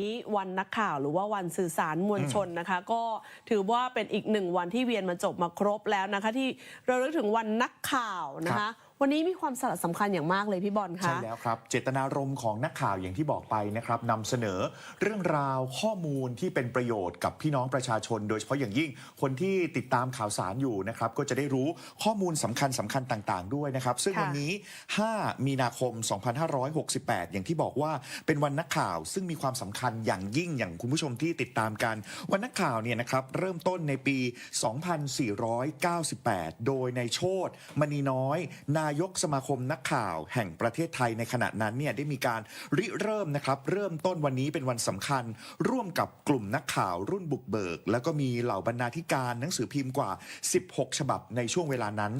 นี้วันนักข่าวหรือว่าวันสื่อสารมวลชนนะคะ ก็ถือว่าเป็นอีกหนึ่งวันที่เวียนมาจบมาครบแล้วนะคะ ที่เราเลึกถึงวันนักข่าวนะครัคะ วันนี้มีความสำคัญอย่างมากเลยพี่บอลคะ ใช่แล้วครับ เจตนารมณ์ของนักข่าวอย่างที่บอกไปนะครับนำเสนอเรื่องราวข้อมูลที่เป็นประโยชน์กับพี่น้องประชาชน โดยเฉพาะอย่างยิ่งคนที่ติดตามข่าวสารอยู่นะครับก็จะได้รู้ข้อมูลสำคัญสำคัญต่าง ๆ ด้วยนะครับ ซึ่งวันนี้ 5 มีนาคม 2568 อย่างที่บอกว่าเป็นวันนักข่าว ซึ่งมีความสำคัญอย่างยิ่งอย่างคุณผู้ชมที่ติดตามกัน วันนักข่าวเนี่ยนะครับเริ่มต้นในปี 2498 โดยในโชตมณีน้อยนายยกสมาคมนักข่าวแห่งประเทศไทยในขณะนั้นเนี่ยได้มีการริเริ่มนะครับ เริ่มต้นวันนี้เป็นวันสำคัญ ร่วมกับกลุ่มนักข่าวรุ่นบุกเบิก แล้วก็มีเหล่าบรรณาธิการหนังสือพิมพ์กว่า 16 ฉบับในช่วงเวลานั้น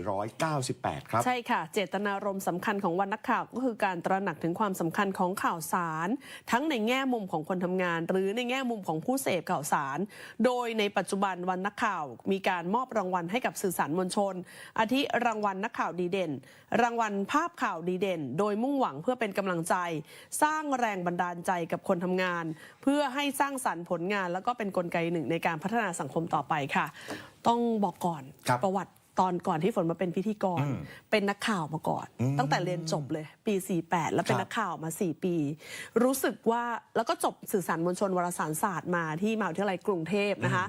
2498 ครับ ใช่ค่ะ เจตนารมณ์สำคัญของวันนักข่าวก็คือการตระหนักถึงความสำคัญของข่าวสาร ทั้งในแง่มุมของคนทำงาน หรือในแง่มุมของผู้เสพข่าวสาร โดยในปัจจุบันวันนักข่าว มีการมอบรางวัลให้กับสื่อสารมวลชนอาทิรางวัลนักข่าวดีเด่น รางวัลภาพข่าวดีเด่น โดยมุ่งหวังเพื่อเป็นกำลังใจ สร้างแรงบันดาลใจกับคนทำงาน เพื่อให้สร้างสรรค์ผลงาน แล้วก็เป็นนกลไกหนึ่งในการพัฒนาสังคมต่อไปค่ะ ต้องบอกก่อนครับประวัติ ตอนก่อนที่ฝนมาเป็นพิธีกรอืมเป็นนักข่าวมาก่อนอืมตั้งแต่เรียนจบเลย ปี 48 แล้วเป็นครับนักข่าวมา 4 ปี รู้สึกว่าแล้วก็จบสื่อสารมวลชนวารสารศาสตร์มาที่มหาวิทยาลัยกรุงเทพนะคะ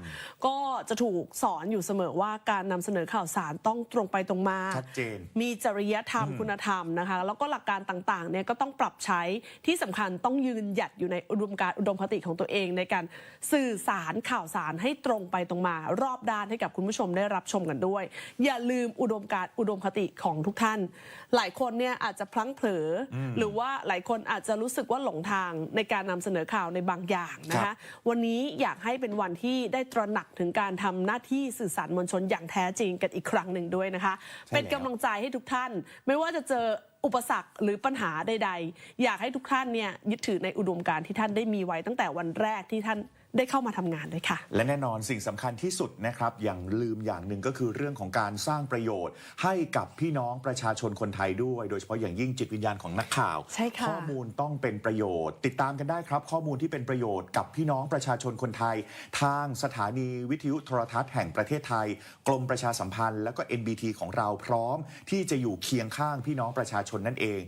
ก็จะถูกสอนอยู่เสมอว่าการนำเสนอข่าวสารต้องตรงไปตรงมาชัดเจนมีจริยธรรมคุณธรรมนะคะ แล้วก็หลักการต่างๆเนี่ยก็ต้องปรับใช้ที่สำคัญต้องยืนหยัดอยู่ในอุดมการณ์อุดมคติของตัวเองในการสื่อสารข่าวสารให้ตรงไปตรงมา รอบด้านให้กับคุณผู้ชมได้รับชมกันด้วยอย่าลืมอุดมการณ์อุดมคติของทุกท่าน หลายคนเนี่ยอาจจะพลั้งเผลออหรือว่าหลายคนอาจจะรู้สึกว่าหลงทางในการนำเสนอข่าวในบางอย่างนะครัคะบวันนี้อยากให้เป็นวันที่ได้ตระหนักถึงการทำหน้าที่สื่อสารมวลชนอย่างแท้จริงกันอีกครั้งหนึ่งด้วยนะคะใช่เป็นแล้วกำลังใจให้ทุกท่าน ไม่ว่าจะเจออุปสรรคหรือปัญหาใด ๆ อยากให้ทุกท่านเนี่ยยึดถือในอุดมการณ์ที่ท่านได้มีไว้ตั้งแต่วันแรกที่ท่าน ได้เข้ามาทำงานเลยค่ะ และแน่นอนสิ่งสำคัญที่สุดนะครับ อย่างลืมอย่างหนึ่งก็คือเรื่องของการสร้างประโยชน์ ให้กับพี่น้องประชาชนคนไทยด้วย โดยเฉพาะอย่างยิ่งจิตวิญญาณของนักข่าวใช่ค่ะข้อมูลต้องเป็นประโยชน์ ติดตามกันได้ครับ ข้อมูลที่เป็นประโยชน์กับพี่น้องประชาชนคนไทย ทางสถานีวิทยุโทรทัศน์แห่งประเทศไทย กรมประชาสัมพันธ์ และก็ NBT ของเราพร้อม ที่จะอยู่เคียงข้างพี่น้องประชาชนนั่นเอง